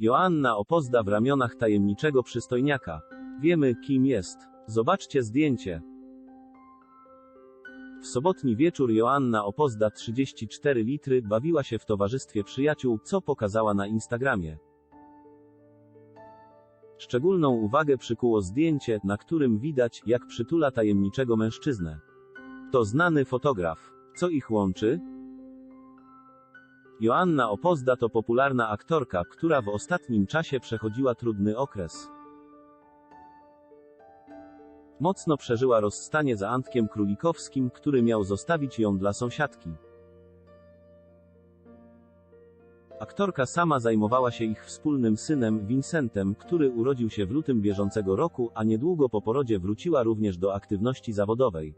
Joanna Opozda w ramionach tajemniczego przystojniaka. Wiemy, kim jest. Zobaczcie zdjęcie. W sobotni wieczór Joanna Opozda 34 litry bawiła się w towarzystwie przyjaciół, co pokazała na Instagramie. Szczególną uwagę przykuło zdjęcie, na którym widać, jak przytula tajemniczego mężczyznę. To znany fotograf. Co ich łączy? Joanna Opozda to popularna aktorka, która w ostatnim czasie przechodziła trudny okres. Mocno przeżyła rozstanie z Antkiem Królikowskim, który miał zostawić ją dla sąsiadki. Aktorka sama zajmowała się ich wspólnym synem, Vincentem, który urodził się w lutym bieżącego roku, a niedługo po porodzie wróciła również do aktywności zawodowej.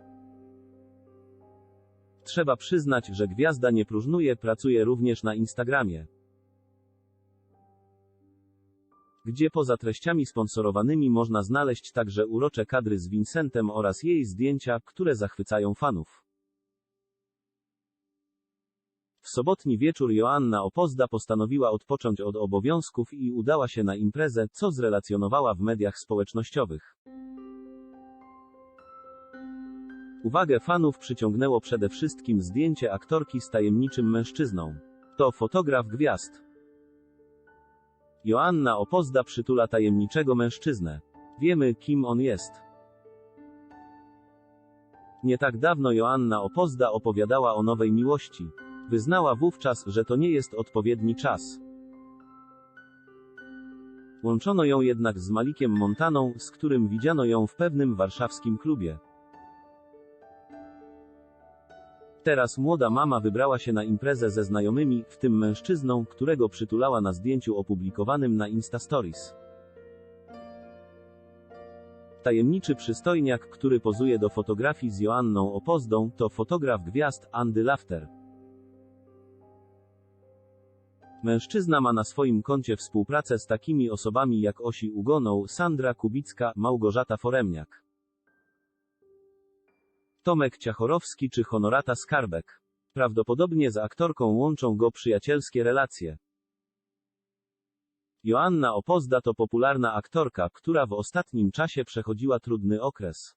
Trzeba przyznać, że gwiazda nie próżnuje, pracuje również na Instagramie. Gdzie poza treściami sponsorowanymi można znaleźć także urocze kadry z Vincentem oraz jej zdjęcia, które zachwycają fanów. W sobotni wieczór Joanna Opozda postanowiła odpocząć od obowiązków i udała się na imprezę, co zrelacjonowała w mediach społecznościowych. Uwagę fanów przyciągnęło przede wszystkim zdjęcie aktorki z tajemniczym mężczyzną. To fotograf gwiazd. Joanna Opozda przytula tajemniczego mężczyznę. Wiemy, kim on jest. Nie tak dawno Joanna Opozda opowiadała o nowej miłości. Wyznała wówczas, że to nie jest odpowiedni czas. Łączono ją jednak z Malikiem Montaną, z którym widziano ją w pewnym warszawskim klubie. Teraz młoda mama wybrała się na imprezę ze znajomymi, w tym mężczyzną, którego przytulała na zdjęciu opublikowanym na Insta Stories. Tajemniczy przystojniak, który pozuje do fotografii z Joanną Opozdą, to fotograf gwiazd Andy Lafter. Mężczyzna ma na swoim koncie współpracę z takimi osobami jak Osi Ugoną, Sandra Kubicka, Małgorzata Foremniak. Tomek Ciachorowski czy Honorata Skarbek. Prawdopodobnie z aktorką łączą go przyjacielskie relacje. Joanna Opozda to popularna aktorka, która w ostatnim czasie przechodziła trudny okres.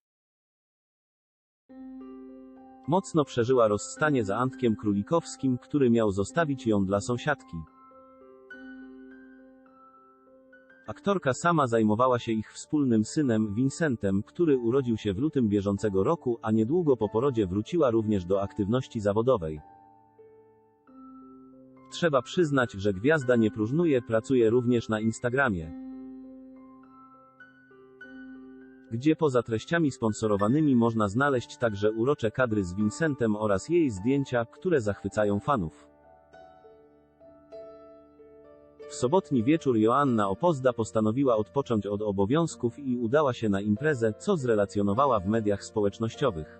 Mocno przeżyła rozstanie z Antkiem Królikowskim, który miał zostawić ją dla sąsiadki. Aktorka sama zajmowała się ich wspólnym synem, Vincentem, który urodził się w lutym bieżącego roku, a niedługo po porodzie wróciła również do aktywności zawodowej. Trzeba przyznać, że gwiazda nie próżnuje, pracuje również na Instagramie. Gdzie poza treściami sponsorowanymi można znaleźć także urocze kadry z Vincentem oraz jej zdjęcia, które zachwycają fanów. W sobotni wieczór Joanna Opozda postanowiła odpocząć od obowiązków i udała się na imprezę, co zrelacjonowała w mediach społecznościowych.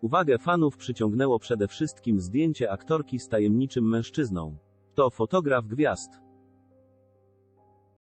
Uwagę fanów przyciągnęło przede wszystkim zdjęcie aktorki z tajemniczym mężczyzną. To fotograf gwiazd.